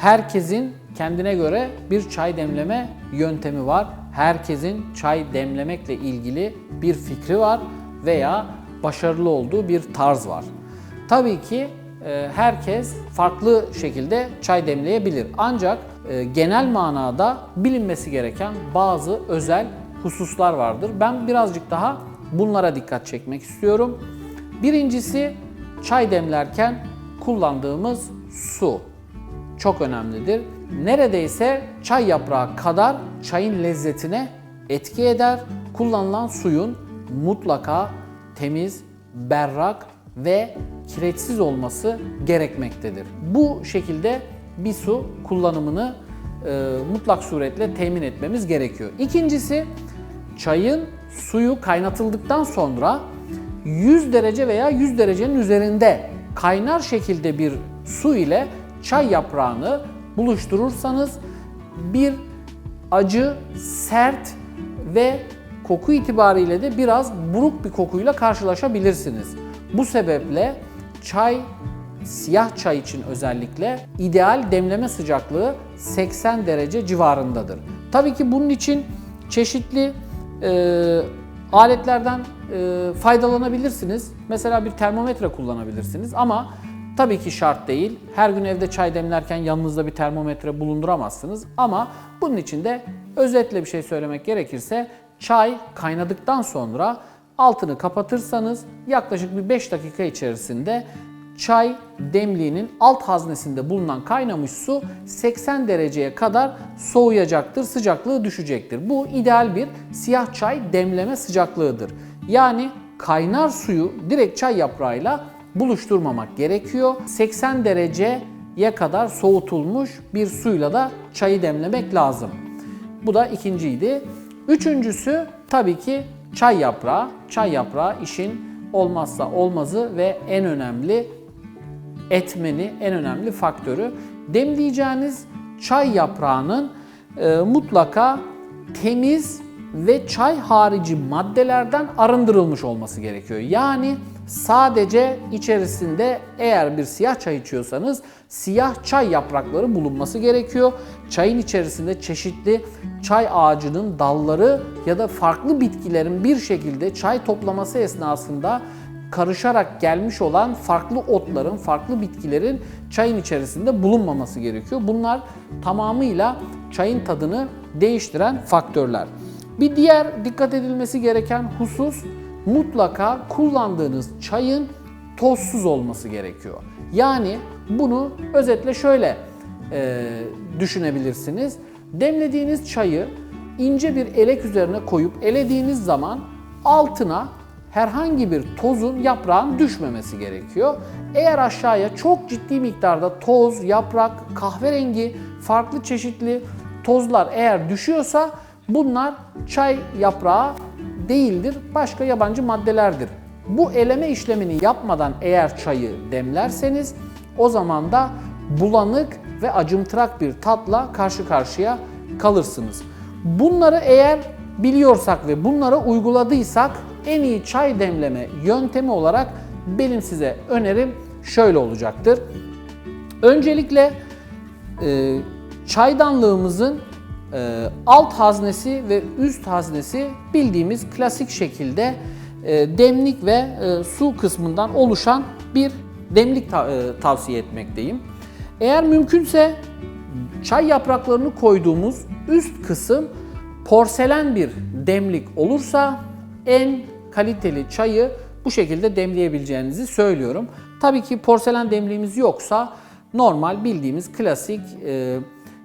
Herkesin kendine göre bir çay demleme yöntemi var. Herkesin çay demlemekle ilgili bir fikri var veya başarılı olduğu bir tarz var. Tabii ki e, herkes farklı şekilde çay demleyebilir. Ancak e, genel manada bilinmesi gereken bazı özel hususlar vardır. Ben birazcık daha bunlara dikkat çekmek istiyorum. Birincisi çay demlerken kullandığımız su çok önemlidir. Neredeyse çay yaprağı kadar çayın lezzetine etki eder. Kullanılan suyun mutlaka temiz, berrak ve kireçsiz olması gerekmektedir. Bu şekilde bir su kullanımını e, mutlak suretle temin etmemiz gerekiyor. İkincisi çayın suyu kaynatıldıktan sonra 100 derece veya 100 derecenin üzerinde kaynar şekilde bir su ile çay yaprağını buluşturursanız bir acı, sert ve koku itibariyle de biraz buruk bir kokuyla karşılaşabilirsiniz. Bu sebeple çay siyah çay için özellikle ideal demleme sıcaklığı 80 derece civarındadır. Tabii ki bunun için çeşitli e, aletlerden e, faydalanabilirsiniz. Mesela bir termometre kullanabilirsiniz ama tabii ki şart değil. Her gün evde çay demlerken yanınızda bir termometre bulunduramazsınız. Ama bunun için de özetle bir şey söylemek gerekirse çay kaynadıktan sonra altını kapatırsanız yaklaşık bir 5 dakika içerisinde çay demliğinin alt haznesinde bulunan kaynamış su 80 dereceye kadar soğuyacaktır, sıcaklığı düşecektir. Bu ideal bir siyah çay demleme sıcaklığıdır. Yani kaynar suyu direkt çay yaprağıyla buluşturmamak gerekiyor. 80 dereceye kadar soğutulmuş bir suyla da çayı demlemek lazım. Bu da ikinciydi. Üçüncüsü tabii ki çay yaprağı. Çay yaprağı işin olmazsa olmazı ve en önemli etmeni, en önemli faktörü. Demleyeceğiniz çay yaprağının e, mutlaka temiz ve çay harici maddelerden arındırılmış olması gerekiyor. Yani sadece içerisinde eğer bir siyah çay içiyorsanız siyah çay yaprakları bulunması gerekiyor. Çayın içerisinde çeşitli çay ağacının dalları ya da farklı bitkilerin bir şekilde çay toplaması esnasında karışarak gelmiş olan farklı otların, farklı bitkilerin çayın içerisinde bulunmaması gerekiyor. Bunlar tamamıyla çayın tadını değiştiren faktörler. Bir diğer dikkat edilmesi gereken husus mutlaka kullandığınız çayın tozsuz olması gerekiyor. Yani bunu özetle şöyle e, düşünebilirsiniz. Demlediğiniz çayı ince bir elek üzerine koyup elediğiniz zaman altına herhangi bir tozun, yaprağın düşmemesi gerekiyor. Eğer aşağıya çok ciddi miktarda toz, yaprak, kahverengi, farklı çeşitli tozlar eğer düşüyorsa bunlar çay yaprağı değildir, başka yabancı maddelerdir. Bu eleme işlemini yapmadan eğer çayı demlerseniz o zaman da bulanık ve acımtırak bir tatla karşı karşıya kalırsınız. Bunları eğer biliyorsak ve bunlara uyguladıysak en iyi çay demleme yöntemi olarak benim size önerim şöyle olacaktır. Öncelikle e, çaydanlığımızın e, alt haznesi ve üst haznesi bildiğimiz klasik şekilde e, demlik ve e, su kısmından oluşan bir demlik ta- e, tavsiye etmekteyim. Eğer mümkünse çay yapraklarını koyduğumuz üst kısım porselen bir demlik olursa en kaliteli çayı bu şekilde demleyebileceğinizi söylüyorum. Tabii ki porselen demliğimiz yoksa normal bildiğimiz klasik e,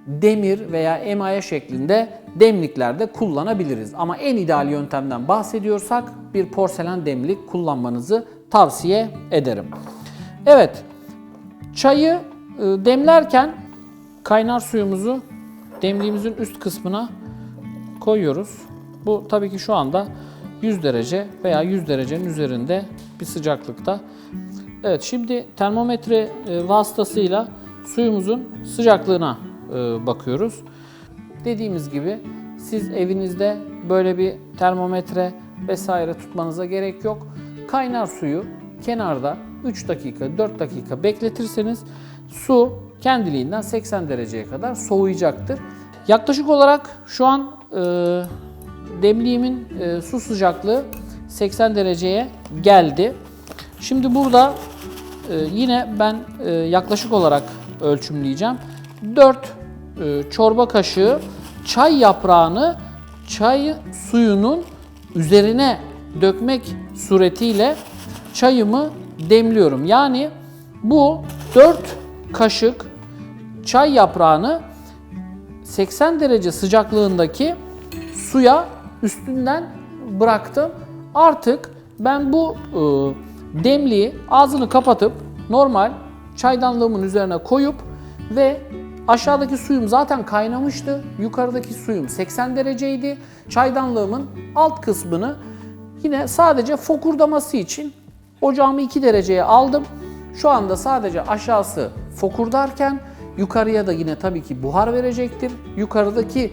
demir veya emaye şeklinde demliklerde kullanabiliriz. Ama en ideal yöntemden bahsediyorsak bir porselen demlik kullanmanızı tavsiye ederim. Evet, çayı e, demlerken kaynar suyumuzu demliğimizin üst kısmına koyuyoruz. Bu tabii ki şu anda 100 derece veya 100 derecenin üzerinde bir sıcaklıkta. Evet şimdi termometre e, vasıtasıyla suyumuzun sıcaklığına bakıyoruz. Dediğimiz gibi siz evinizde böyle bir termometre vesaire tutmanıza gerek yok. Kaynar suyu kenarda 3 dakika 4 dakika bekletirseniz su kendiliğinden 80 dereceye kadar soğuyacaktır. Yaklaşık olarak şu an e, demliğimin e, su sıcaklığı 80 dereceye geldi. Şimdi burada e, yine ben e, yaklaşık olarak ölçümleyeceğim. 4 e, çorba kaşığı çay yaprağını çay suyunun üzerine dökmek suretiyle çayımı demliyorum. Yani bu 4 kaşık çay yaprağını 80 derece sıcaklığındaki suya üstünden bıraktım. Artık ben bu e, demliği ağzını kapatıp normal çaydanlığımın üzerine koyup ve aşağıdaki suyum zaten kaynamıştı. Yukarıdaki suyum 80 dereceydi. Çaydanlığımın alt kısmını yine sadece fokurdaması için ocağımı 2 dereceye aldım. Şu anda sadece aşağısı fokurdarken yukarıya da yine tabii ki buhar verecektir. Yukarıdaki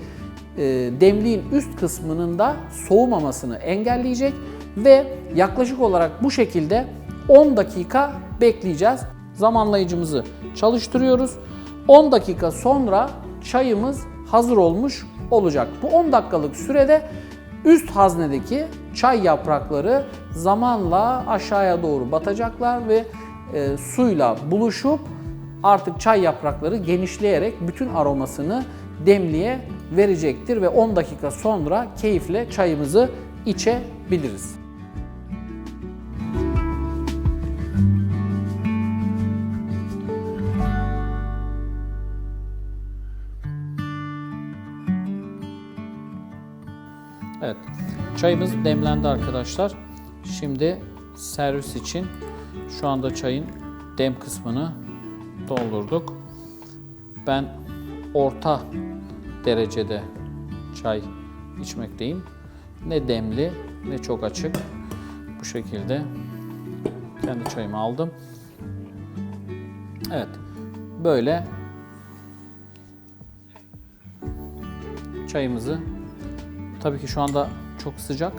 e, demliğin üst kısmının da soğumamasını engelleyecek ve yaklaşık olarak bu şekilde 10 dakika bekleyeceğiz. Zamanlayıcımızı çalıştırıyoruz. 10 dakika sonra çayımız hazır olmuş olacak. Bu 10 dakikalık sürede üst haznedeki çay yaprakları zamanla aşağıya doğru batacaklar ve e, suyla buluşup artık çay yaprakları genişleyerek bütün aromasını demliğe verecektir ve 10 dakika sonra keyifle çayımızı içebiliriz. Çayımız demlendi arkadaşlar. Şimdi servis için şu anda çayın dem kısmını doldurduk. Ben orta derecede çay içmekteyim. Ne demli ne çok açık. Bu şekilde kendi çayımı aldım. Evet. Böyle çayımızı tabii ki şu anda çok sıcak.